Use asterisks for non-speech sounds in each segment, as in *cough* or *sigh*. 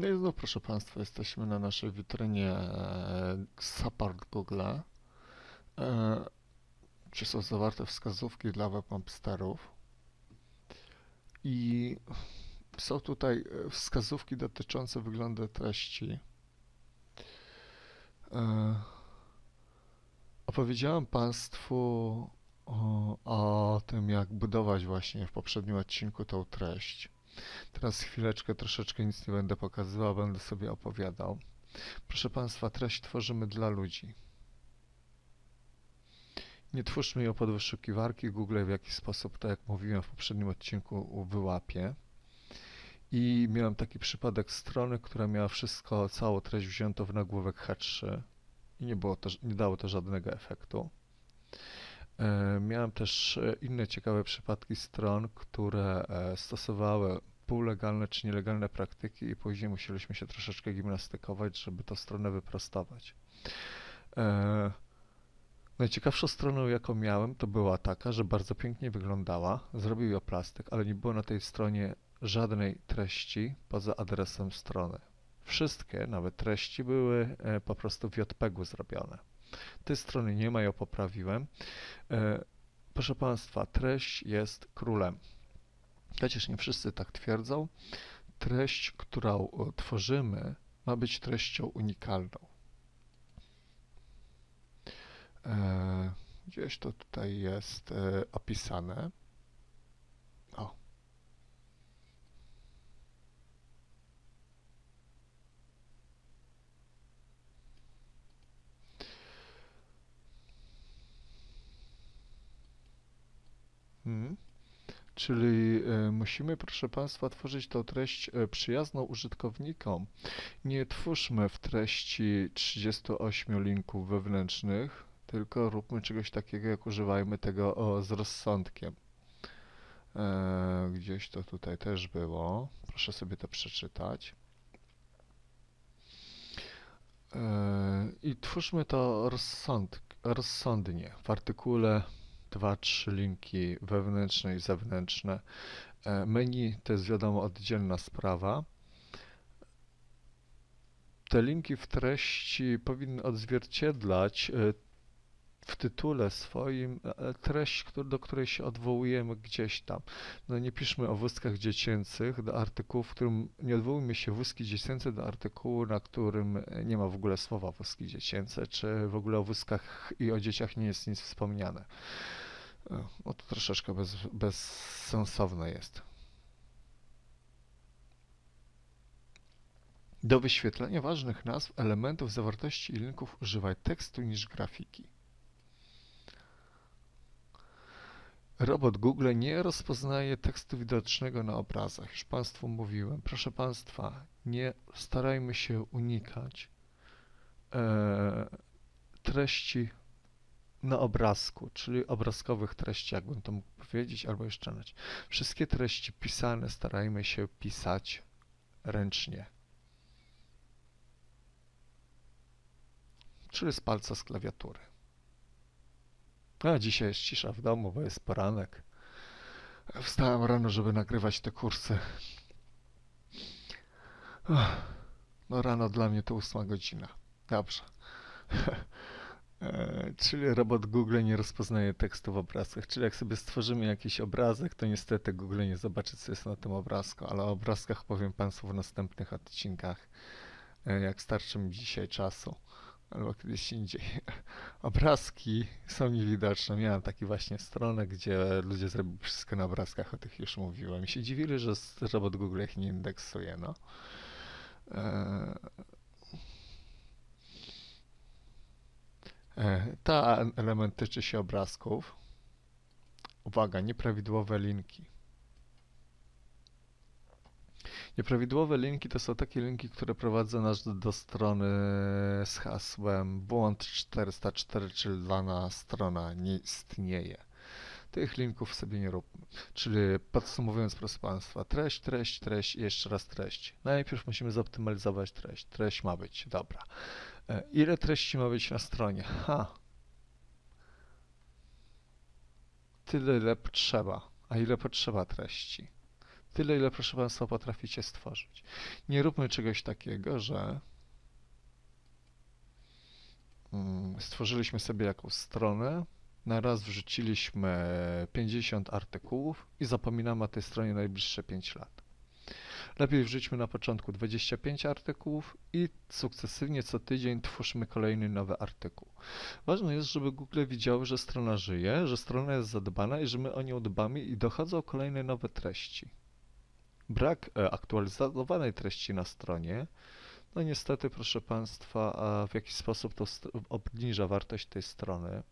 No i znów, proszę Państwa, jesteśmy na naszej witrynie Support Google, e, gdzie są zawarte wskazówki dla webmasterów. I są tutaj e, wskazówki dotyczące wyglądu treści. E, Opowiedziałem Państwu o, o tym, jak budować właśnie w poprzednim odcinku tą treść. Teraz chwileczkę, troszeczkę nic nie będę pokazywał, będę sobie opowiadał. Proszę Państwa, treść tworzymy dla ludzi. Nie twórzmy ją pod wyszukiwarki. Google w jakiś sposób, tak jak mówiłem w poprzednim odcinku, wyłapie. I miałem taki przypadek strony, która miała wszystko, całą treść wziętą w nagłówek H3 i nie, było to, nie dało to żadnego efektu. E, Miałem też inne ciekawe przypadki stron, które e, stosowały półlegalne czy nielegalne praktyki i później musieliśmy się troszeczkę gimnastykować, żeby tę stronę wyprostować. E, Najciekawszą stroną, jaką miałem, to była taka, że bardzo pięknie wyglądała, zrobił ją plastyk, ale nie było na tej stronie żadnej treści poza adresem strony. Wszystkie, nawet treści, były e, po prostu w JPEG-u zrobione. Tej strony nie ma, ją poprawiłem. E, Proszę Państwa, treść jest królem. Chociaż nie wszyscy tak twierdzą, treść, którą e, tworzymy, ma być treścią unikalną. E, Gdzieś to tutaj jest e, opisane. O. Mhm. Czyli e, musimy, proszę Państwa, tworzyć tą treść e, przyjazną użytkownikom. Nie twórzmy w treści 38 linków wewnętrznych, tylko róbmy czegoś takiego, jak używajmy tego o, z rozsądkiem. E, gdzieś to tutaj też było. Proszę sobie to przeczytać. E, I twórzmy to rozsąd, rozsądnie. W artykule dwa, trzy linki wewnętrzne i zewnętrzne. E, Menu to jest wiadomo oddzielna sprawa. Te linki w treści powinny odzwierciedlać e, w tytule swoim e, treść, któr- do której się odwołujemy gdzieś tam. No nie piszmy o wózkach dziecięcych do artykułu, w którym nie odwołujmy się wózki dziecięce do artykułu, na którym e, nie ma w ogóle słowa wózki dziecięce, czy w ogóle o wózkach i o dzieciach nie jest nic wspomniane. E, No to troszeczkę bez, bezsensowne jest. Do wyświetlenia ważnych nazw, elementów, zawartości i linków używaj tekstu niż grafiki. Robot Google nie rozpoznaje tekstu widocznego na obrazach. Już Państwu mówiłem. Proszę Państwa, nie starajmy się unikać e, treści na obrazku, czyli obrazkowych treści, jakbym to mógł powiedzieć, albo jeszcze inaczej. Wszystkie treści pisane starajmy się pisać ręcznie. Czyli z palca z klawiatury. A dzisiaj jest cisza w domu, bo jest poranek. Wstałem rano, żeby nagrywać te kursy. No rano dla mnie to ósma godzina. Dobrze. *laughs* E, Czyli robot Google nie rozpoznaje tekstu w obrazkach. Czyli jak sobie stworzymy jakiś obrazek, to niestety Google nie zobaczy, co jest na tym obrazku, ale o obrazkach powiem Państwu w następnych odcinkach, e, jak starczy mi dzisiaj czasu, albo kiedyś indziej. *laughs* Obrazki są niewidoczne. Miałem taki właśnie stronę, gdzie ludzie zrobili wszystko na obrazkach, o tych już mówiłem. I się dziwili, że robot Google ich nie indeksuje, no. E, e, Ta element tyczy się obrazków. Uwaga, nieprawidłowe linki. Nieprawidłowe linki to są takie linki, które prowadzą nas do, do strony z hasłem błąd 404, czyli dana strona nie istnieje. Tych linków sobie nie róbmy. Czyli podsumowując, proszę Państwa, treść, treść, treść i jeszcze raz treść. Najpierw musimy zoptymalizować treść. Treść ma być, dobra. E, Ile treści ma być na stronie? Ha! Tyle, ile potrzeba. A ile potrzeba treści? Tyle, ile proszę Państwa potraficie stworzyć. Nie róbmy czegoś takiego, że mm, stworzyliśmy sobie jakąś stronę, na raz wrzuciliśmy 50 artykułów i zapominamy o tej stronie najbliższe 5 lat. Lepiej wrzućmy na początku 25 artykułów i sukcesywnie co tydzień twórzmy kolejny nowy artykuł. Ważne jest, żeby Google widziały, że strona żyje, że strona jest zadbana i że my o nią dbamy i dochodzą kolejne nowe treści. Brak e, aktualizowanej treści na stronie, no niestety, proszę Państwa, w jakiś sposób to obniża wartość tej strony.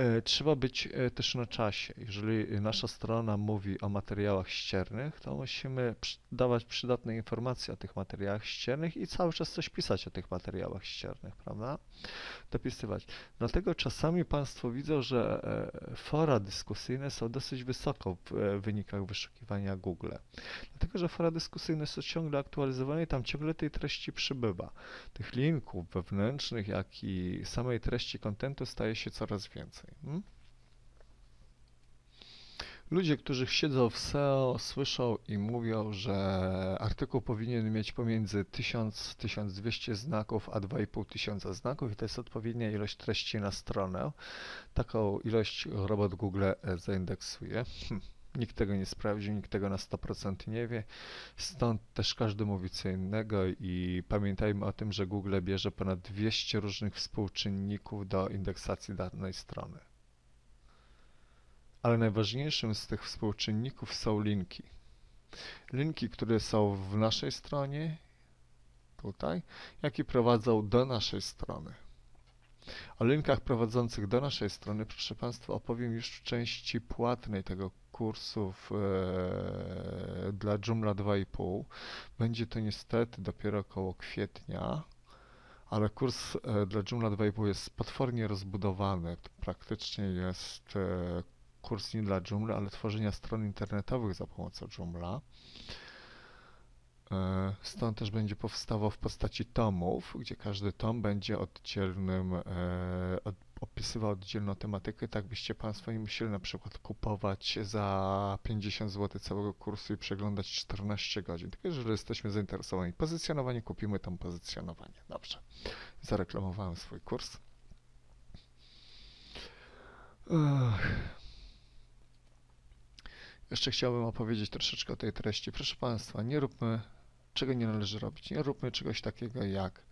E, trzeba być e, też na czasie. Jeżeli nasza strona mówi o materiałach ściernych, to musimy dawać przydatne informacje o tych materiałach ściernych i cały czas coś pisać o tych materiałach ściernych, prawda? Dopisywać. Dlatego czasami Państwo widzą, że e, fora dyskusyjne są dosyć wysoko w wynikach wyszukiwania Google. Dlatego, że fora dyskusyjne są ciągle aktualizowane i tam ciągle tej treści przybywa. Tych linków wewnętrznych, jak i samej treści kontentu staje się coraz więcej więcej. Hmm? Ludzie, którzy siedzą w SEO, słyszą i mówią, że artykuł powinien mieć pomiędzy 1000-1200 znaków, a 2500 znaków i to jest odpowiednia ilość treści na stronę. Taką ilość robot Google zaindeksuje. Hm. Nikt tego nie sprawdził, nikt tego na 100% nie wie, stąd też każdy mówi co innego i pamiętajmy o tym, że Google bierze ponad 200 różnych współczynników do indeksacji danej strony. Ale najważniejszym z tych współczynników są linki. Linki, które są w naszej stronie, tutaj, jak i prowadzą do naszej strony. O linkach prowadzących do naszej strony, proszę Państwa, opowiem już w części płatnej tego kursów e, dla Joomla 2,5. Będzie to niestety dopiero około kwietnia, ale kurs e, dla Joomla 2,5 jest potwornie rozbudowany. Praktycznie jest e, kurs nie dla Joomla, ale tworzenia stron internetowych za pomocą Joomla. E, stąd też będzie powstawał w postaci tomów, gdzie każdy tom będzie oddzielnym, e, od, opisywał oddzielną tematykę, tak byście Państwo nie musieli na przykład kupować za 50 zł całego kursu i przeglądać 14 godzin. Tylko jeżeli jesteśmy zainteresowani pozycjonowaniem, kupimy tam pozycjonowanie. Dobrze, zareklamowałem swój kurs. Ech. Jeszcze chciałbym opowiedzieć troszeczkę o tej treści. Proszę Państwa, nie róbmy czego nie należy robić. Nie róbmy czegoś takiego jak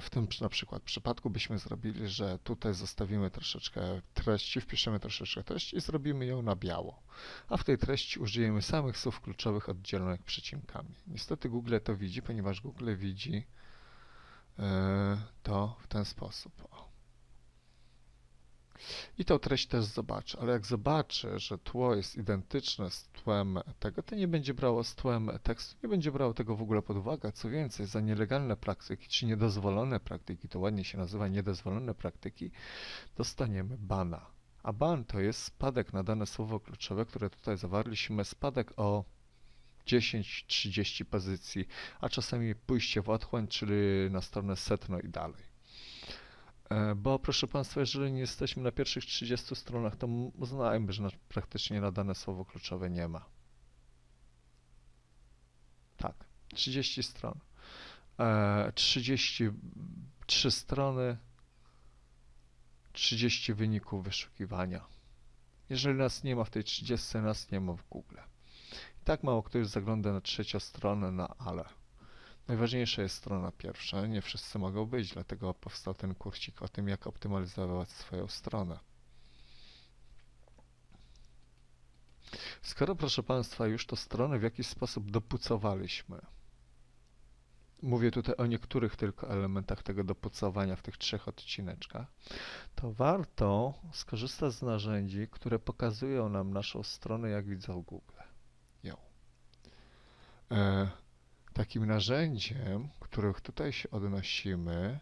w tym na przykład przypadku byśmy zrobili, że tutaj zostawimy troszeczkę treści, wpiszemy troszeczkę treści i zrobimy ją na biało. A w tej treści użyjemy samych słów kluczowych oddzielonych przecinkami. Niestety Google to widzi, ponieważ Google widzi e, to w ten sposób. I tą treść też zobaczy, ale jak zobaczy, że tło jest identyczne z tłem tego, to nie będzie brało z tłem tekstu, nie będzie brało tego w ogóle pod uwagę. Co więcej, za nielegalne praktyki, czy niedozwolone praktyki, to ładnie się nazywa niedozwolone praktyki, dostaniemy bana. A ban to jest spadek na dane słowo kluczowe, które tutaj zawarliśmy, spadek o 10-30 pozycji, a czasami pójście w otchłań, czyli na stronę setno i dalej. E, bo proszę Państwa, jeżeli nie jesteśmy na pierwszych 30 stronach, to uznajmy, że praktycznie na dane słowo kluczowe nie ma. Tak, 30 stron. 33 e, strony, 30 wyników wyszukiwania. Jeżeli nas nie ma w tej 30, nas nie ma w Google. I tak mało ktoś zagląda na trzecią stronę, na ale. Najważniejsza jest strona pierwsza. Nie wszyscy mogą być, dlatego powstał ten kursik o tym, jak optymalizować swoją stronę. Skoro, proszę Państwa, już to stronę w jakiś sposób dopucowaliśmy, mówię tutaj o niektórych tylko elementach tego dopucowania w tych trzech odcineczkach, to warto skorzystać z narzędzi, które pokazują nam naszą stronę, jak widzą Google. Ją. E, Takim narzędziem, których tutaj się odnosimy,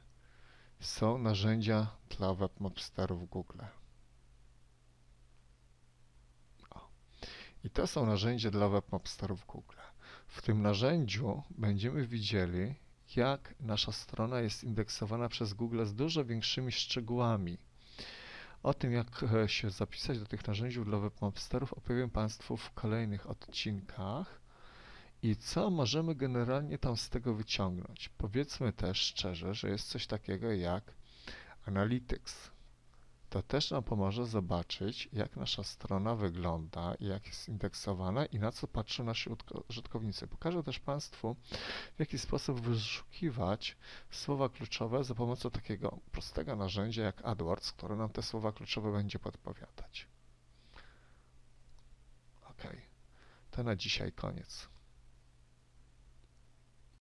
są narzędzia dla webmapsterów Google. O. I to są narzędzia dla webmapsterów Google. W tym narzędziu będziemy widzieli, jak nasza strona jest indeksowana przez Google z dużo większymi szczegółami. O tym, jak e, się zapisać do tych narzędzi dla webmasterów, opowiem Państwu w kolejnych odcinkach i co możemy generalnie tam z tego wyciągnąć. Powiedzmy też szczerze, że jest coś takiego jak Analytics. To też nam pomoże zobaczyć, jak nasza strona wygląda, jak jest indeksowana i na co patrzą nasi użytkownicy. Pokażę też Państwu, w jaki sposób wyszukiwać słowa kluczowe za pomocą takiego prostego narzędzia jak AdWords, które nam te słowa kluczowe będzie podpowiadać. Ok, to na dzisiaj koniec.